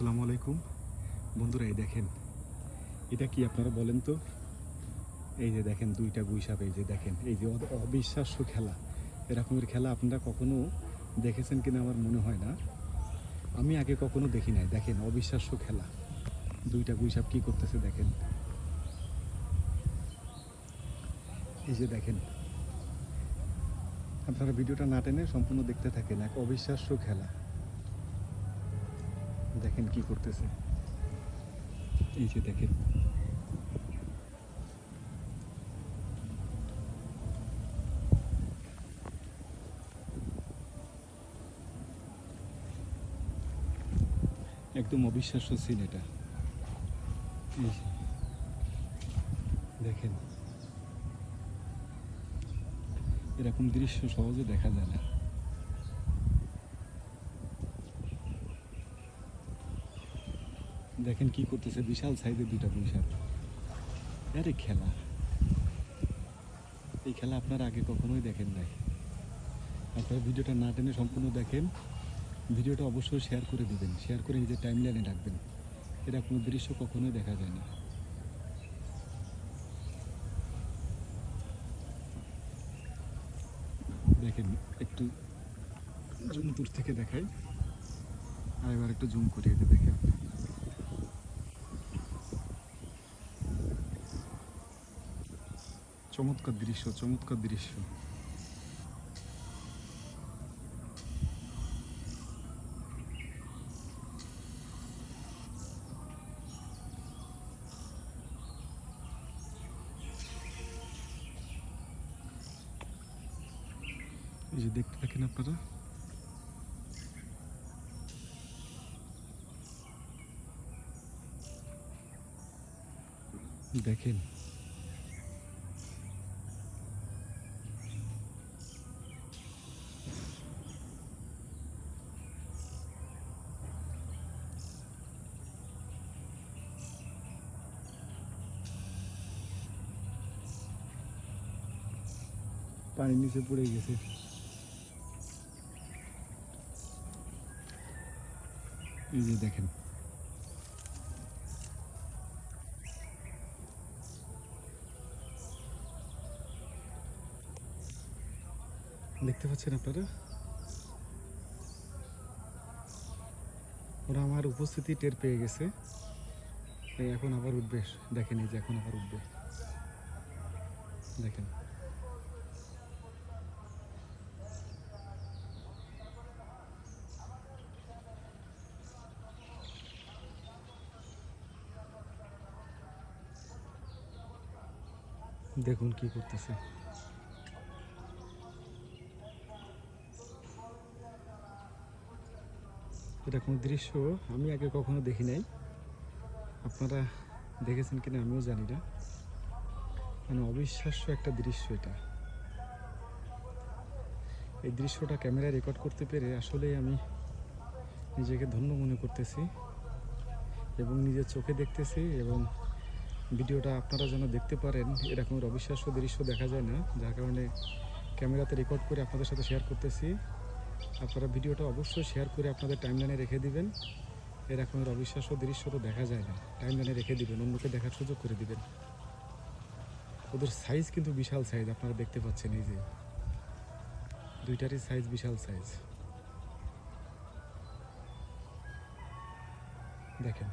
আসসালামু আলাইকুম। বন্ধুরা, এই দেখেন, এটা কি আপনারা বলেন তো? এই যে দেখেন, দুইটা গুইসাপ এই যে দেখেন, এই যে অবিশ্বাস্য খেলা। এরকমের খেলা আপনারা কখনো দেখেছেন কিনা আমার মনে হয় না। আমি আগে কখনো দেখি নাই। দেখেন, অবিশ্বাস্য খেলা। দুইটা গুইসাপ কি করতেছে দেখেন। এই যে দেখেন, আপনারা ভিডিওটা না টেনে সম্পূর্ণ দেখতে থাকেন। এক অবিশ্বাস্য খেলা। দেখেন কি করতেছে। এই যে দেখেন। একদম অবিশ্বাস্য সিন এটা। দেখেন। এরকম দৃশ্য সহজে দেখা যায় না। দেখেন কি করতেছে, বিশাল সাইজের দুইটা পুঁইশাক আরে খেলা। এই খেলা আপনারা আগে কখনোই দেখেন নাই। আপনারা ভিডিওটা না টেনে সম্পূর্ণ দেখেন। ভিডিওটা অবশ্যই শেয়ার করে দেবেন। শেয়ার করে নিজের টাইম লাইনে রাখবেন। এটা কোনো দৃশ্য কখনোই দেখা যায় না। দেখেন, একটু জুম দূর থেকে দেখাই। আর এবার একটু জুম করিয়ে দেখেন। চমৎকার দৃশ্য চমৎকার দৃশ্য। এই যে দেখতে থাকেন আপনারা? দেখেন। পানির নিচে পড়ে গেছে। এই যে দেখেন। দেখতে পাচ্ছেন আপনারা? ওরা আমার উপস্থিতি টের পেয়ে গেছে। এখন আবার উঠবে। দেখেন এই যে এখন আবার উঠবে। দেখেন। দেখুন কি করতেছে। এরকম দৃশ্য আমি আগে কখনো দেখি নাই। আপনারা দেখেছেন কিনা আমিও জানি না। মানে অবিশ্বাস্য একটা দৃশ্য এটা। এই দৃশ্যটা ক্যামেরায় রেকর্ড করতে পেরে আসলেই আমি নিজেকে ধন্য মনে করতেছি এবং নিজের চোখে দেখতেছি এবং ভিডিওটা আপনারা যেন দেখতে পারেন, এরকমের অবিশ্বাস্য দৃশ্য দেখা যায় না, যার কারণে ক্যামেরাতে রেকর্ড করে আপনাদের সাথে শেয়ার করতেছি। আপনারা ভিডিওটা অবশ্যই শেয়ার করে আপনাদের টাইমলাইনে রেখে দিবেন, এরকমের অবিশ্বাস্য দৃশ্য তো দেখা যায় না টাইমলাইনে রেখে দিবেন, অন্যকে দেখার সুযোগ করে দিবেন। ওদের সাইজ কিন্তু বিশাল সাইজ আপনারা দেখতে পাচ্ছেন এই যে। দুইটারই সাইজ বিশাল সাইজ দেখেন।